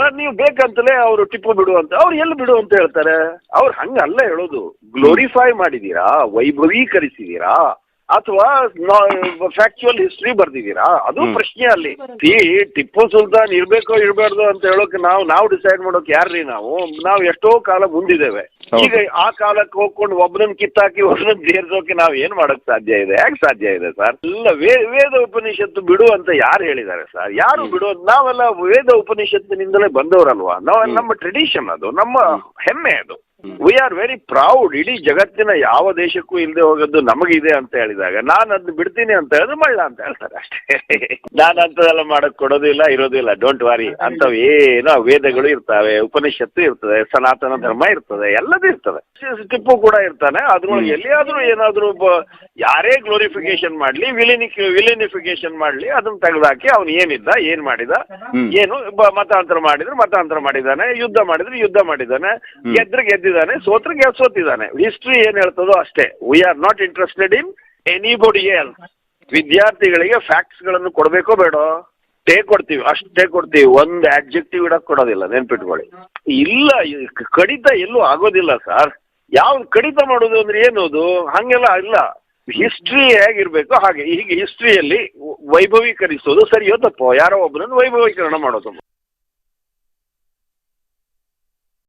ನೀವು ಬೇಕಂತಲೇ ಅವರು ಟಿಪ್ಪು ಬಿಡು ಅಂತ. ಅವ್ರು ಎಲ್ಲಿ ಬಿಡು ಅಂತ ಹೇಳ್ತಾರೆ? ಅವ್ರು ಹಂಗಲ್ಲ ಹೇಳೋದು. ಗ್ಲೋರಿಫೈ ಮಾಡಿದೀರಾ? ವೈಭವೀಕರಿಸಿದೀರಾ? ಅಥವಾ ಫ್ಯಾಕ್ಚುಯಲ್ ಹಿಸ್ಟ್ರಿ ಬರ್ದಿದ್ದೀರಾ? ಅದು ಪ್ರಶ್ನೆ ಅಲ್ಲಿ ಈ ಟಿಪ್ಪು ಸುಲ್ತಾನ್ ಇರ್ಬೇಕೋ ಇರಬಾರ್ದು ಅಂತ ಹೇಳೋಕೆ ನಾವು ನಾವು ಡಿಸೈಡ್ ಮಾಡೋಕೆ ಯಾರ್ರಿ ನಾವು? ನಾವು ಎಷ್ಟೋ ಕಾಲ ಮುಂದಿದ್ದೇವೆ. ಈಗ ಆ ಕಾಲಕ್ಕೆ ಹೋಗ್ಕೊಂಡು ಒಬ್ಬನನ್ನ ಕಿತ್ತಾಕಿ ಒಬ್ಬನನ್ನ ಸೇರ್ಸೋಕೆ ನಾವು ಏನ್ ಮಾಡಕ್ ಸಾಧ್ಯ ಇದೆ? ಯಾಕೆ ಸಾಧ್ಯ ಇದೆ ಸರ್? ಇಲ್ಲ ವೇ- ವೇದ ಉಪನಿಷತ್ತು ಬಿಡು ಅಂತ ಯಾರು ಹೇಳಿದ್ದಾರೆ ಸರ್? ಯಾರು ಬಿಡು? ಅಂತ ನಾವೆಲ್ಲ ವೇದ ಉಪನಿಷತ್ತಿನಿಂದಲೇ ಬಂದವರಲ್ವಾ? ನಾವು. ನಮ್ಮ ಟ್ರೆಡಿಷನ್ ಅದು ನಮ್ಮ ಹೆಮ್ಮೆ ಅದು. ವಿ ಆರ್ ವೆರಿ ಪ್ರೌಡ್ ಇಡೀ ಜಗತ್ತಿನ ಯಾವ ದೇಶಕ್ಕೂ ಇಲ್ಲದೆ ಹೋಗೋದು ನಮಗಿದೆ ಅಂತ ಹೇಳಿದಾಗ ನಾನು ಅದನ್ನ ಬಿಡ್ತೀನಿ ಅಂತ ಹೇಳಿದ್ರೆ ಮಳ್ಳ ಅಂತ ಹೇಳ್ತಾರೆ ಅಷ್ಟೇ. ನಾನು ಅಂಥದ್ದೆಲ್ಲ ಮಾಡಕ್ ಕೊಡೋದಿಲ್ಲ ಇರೋದಿಲ್ಲ ಡೋಂಟ್ ವಾರಿ ಅಂಥವು ಏನೋ ವೇದಗಳು ಇರ್ತವೆ ಉಪನಿಷತ್ತು ಇರ್ತದೆ ಸನಾತನ ಧರ್ಮ ಇರ್ತದೆ ಎಲ್ಲದೂ ಇರ್ತದೆ. ಟಿಪ್ಪು ಕೂಡ ಇರ್ತಾನೆ ಅದ್ರೊಳಗೆ ಎಲ್ಲಿಯಾದ್ರೂ ಏನಾದ್ರೂ ಯಾರೇ ಗ್ಲೋರಿಫಿಕೇಶನ್ ಮಾಡ್ಲಿ ವಿಲಿನಿ ವಿಲಿನಿಫಿಕೇಶನ್ ಮಾಡ್ಲಿ ಅದನ್ನ ತೆಗೆದಾಕಿ ಅವ್ನು ಏನಿದ್ದ ಏನ್ ಮಾಡಿದ ಏನು ಮತಾಂತರ ಮಾಡಿದ್ರು ಮತಾಂತರ ಮಾಡಿದಾನೆ ಯುದ್ಧ ಮಾಡಿದ್ರು ಯುದ್ಧ ಮಾಡಿದಾನೆ ಗೆದ್ರೆ ಗೆದ್ರೆ ಗೆದ್ದಿದ್ದಾನೆ ಸೋತ್ರ ಗೆಲ್ ಸೋತಿದ್ದಾನೆ. ಹಿಸ್ಟ್ರಿ ಏನ್ ಹೇಳ್ತದೋ ಅಷ್ಟೇ. We are not interested in anybody L ವಿದ್ಯಾರ್ಥಿಗಳಿಗೆ ಫ್ಯಾಕ್ಟ್ಸ್ಗಳನ್ನು ಕೊಡ್ಬೇಕೋ ಬೇಡೋ? ಟೇ ಕೊಡ್ತೀವಿ, ಅಷ್ಟೇ ಕೊಡ್ತೀವಿ. ಒಂದು ಆಬ್ಜೆಕ್ಟಿವ್ ಇಡಕ್ ಕೊಡೋದಿಲ್ಲ, ನೆನ್ಪಿಟ್ಕೊಳ್ಳಿ. ಇಲ್ಲ, ಕಡಿತ ಎಲ್ಲೂ ಆಗೋದಿಲ್ಲ ಸರ್ ಯಾವ ಕಡಿತ ಮಾಡೋದು ಅಂದ್ರೆ ಏನದು ಹಂಗೆಲ್ಲ ಇಲ್ಲ. ಹಿಸ್ಟ್ರಿ ಹೇಗಿರ್ಬೇಕು ಹಾಗೆ. ಹೀಗೆ ಹಿಸ್ಟ್ರಿಯಲ್ಲಿ ವೈಭವೀಕರಿಸೋದು ಸರಿಯೋ ತಪ್ಪೋ? ಯಾರೋ ಒಬ್ಬನನ್ನು ವೈಭವೀಕರಣ ಮಾಡೋದು.